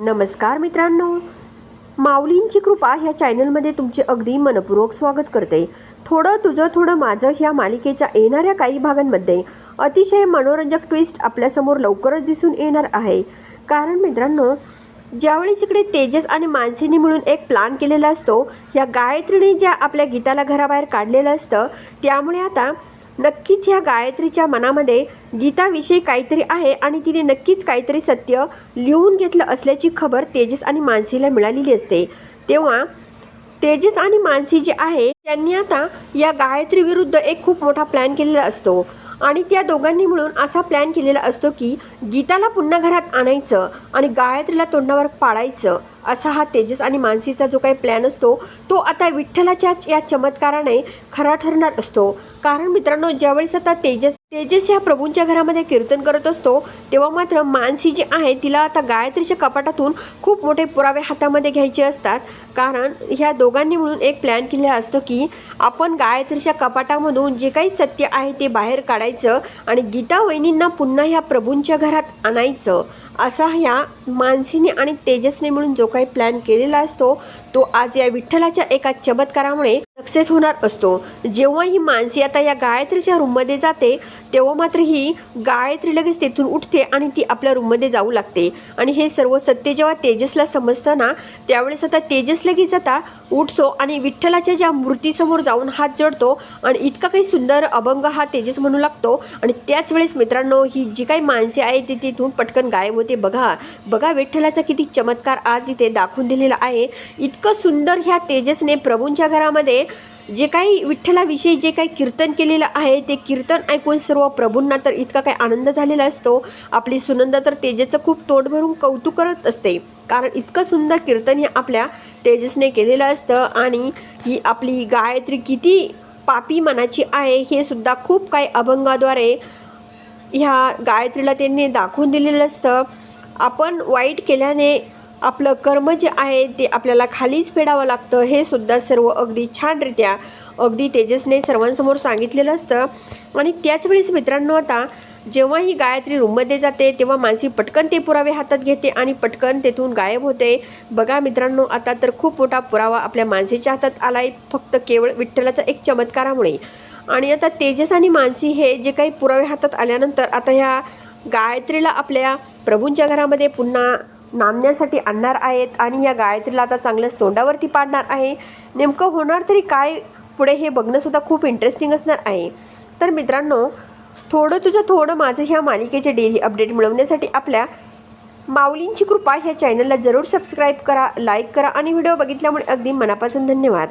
नमस्कार मित्रांनो. माऊलींची कृपा ह्या चॅनलमध्ये तुमचे अगदी मनपूर्वक स्वागत करते. थोडं तुझं थोडं माझं ह्या मालिकेच्या येणाऱ्या काही भागांमध्ये अतिशय मनोरंजक ट्विस्ट आपल्यासमोर लवकरच दिसून येणार आहे. कारण मित्रांनो ज्यावेळेस इकडे तेजस आणि मानसीने मिळून एक प्लान केलेला असतो या गायत्रीने ज्या आपल्या गीताला घराबाहेर काढलेलं असतं त्यामुळे आता नक्कीच ह्या गायत्रीच्या मनामध्ये गीताविषयी काहीतरी आहे आणि तिने नक्कीच काहीतरी सत्य लिहून घेतलं असल्याची खबर तेजस आणि मानसीला मिळालेली असते. तेव्हा तेजस आणि मानसी जे आहे त्यांनी आता या गायत्री विरुद्ध एक खूप मोठा प्लॅन केलेला असतो. आणि त्या दोघांनी मिळून असा प्लॅन केलेला असतो की गीताला पुन्हा घरात आणायचं आणि गायत्रीला तोंडावर पाडायचं. असा हा तेजस आणि मानसीचा जो काही प्लॅन असतो तो आता विठ्ठलाच्या या चमत्काराने खरा ठरणार असतो. कारण मित्रांनो ज्यावेळेस आता तेजस तेजस ह्या प्रभूंच्या घरामध्ये कीर्तन करत असतो. तेव्हा मात्र मानसी जी आहे तिला आता गायत्रीच्या कपाटातून खूप मोठे पुरावे हातामध्ये घ्यायचे असतात. कारण ह्या दोघांनी मिळून एक प्लॅन केलेला असतो की आपण गायत्रीच्या कपाटामधून जे काही सत्य आहे ते बाहेर काढायचं आणि गीता वहिनींना पुन्हा ह्या प्रभूंच्या घरात आणायचं. असा ह्या मानसीने आणि तेजसने मिळून जो काही प्लॅन केलेला असतो तो आज या विठ्ठलाच्या एका चमत्कारामुळे सक्सेस होणार असतो. जेव्हा ही मानसी आता या गायत्रीच्या रूममध्ये जाते तेव्हा मात्र ही गायत्री लगेच तेथून उठते आणि ती आपल्या रूममध्ये जाऊ लागते. आणि हे सर्व सत्य जेव्हा तेजसला समजतं ना त्यावेळेस आता तेजस लगेच आता उठतो आणि विठ्ठलाच्या ज्या मूर्तीसमोर जाऊन हात जोडतो आणि इतका काही सुंदर अभंग हा तेजस म्हणू लागतो. आणि त्याच वेळेस मित्रांनो ही जी काही माणसे आहे ती तिथून पटकन गायब होते. बघा बघा विठ्ठलाचा किती चमत्कार आज इथे दाखवून दिलेला आहे. इतकं सुंदर ह्या तेजसने प्रभूंच्या घरामध्ये जे काही विठ्ठलाविषयी जे काही कीर्तन केलेलं आहे ते कीर्तन ऐकून सर्व प्रभूंना तर इतका काही आनंद झालेला असतो. आपली सुनंदा तर तेजेचं खूप तोंड भरून कौतुक करत असते. कारण इतकं सुंदर कीर्तन हे आपल्या तेजसने केलेलं असतं आणि ही आपली गायत्री किती पापी मनाची आहे हे सुद्धा खूप काही अभंगाद्वारे ह्या गायत्रीला त्यांनी दाखवून दिलेलं असतं. आपण वाईट केल्याने आपलं कर्म जे आहे ते आपल्याला खालीच फेडावं लागतं. हे सुद्धा सर्व अगदी छानरित्या अगदी तेजसने सर्वांसमोर सांगितलेलं असतं. आणि त्याच वेळेस मित्रांनो आता जेव्हा ही गायत्री रूममध्ये जाते तेव्हा मानसी पटकन ते पुरावे हातात घेते आणि पटकन तेथून गायब होते. बघा मित्रांनो आता तर खूप मोठा पुरावा आपल्या मानसीच्या हातात आला आहे फक्त केवळ विठ्ठलाचा एक चमत्कारामुळे. आणि आता तेजस आणि मानसी हे जे काही पुरावे हातात आल्यानंतर आता ह्या गायत्रीला आपल्या प्रभूंच्या घरामध्ये पुन्हा नांदण्यासाठी आणणार आहेत आणि या गायत्रीला आता चांगलंच तोंडावरती पाडणार आहे. नेमकं होणार तरी काय? पुढे हे बघणंसुद्धा खूप इंटरेस्टिंग असणार आहे. तर मित्रांनो थोडं तुझं थोडं माझं ह्या मालिकेचे डेली अपडेट मिळवण्यासाठी आपल्या माऊलींची कृपा ह्या चॅनलला जरूर सबस्क्राईब करा लाईक करा आणि व्हिडिओ बघितल्यामुळे अगदी मनापासून धन्यवाद.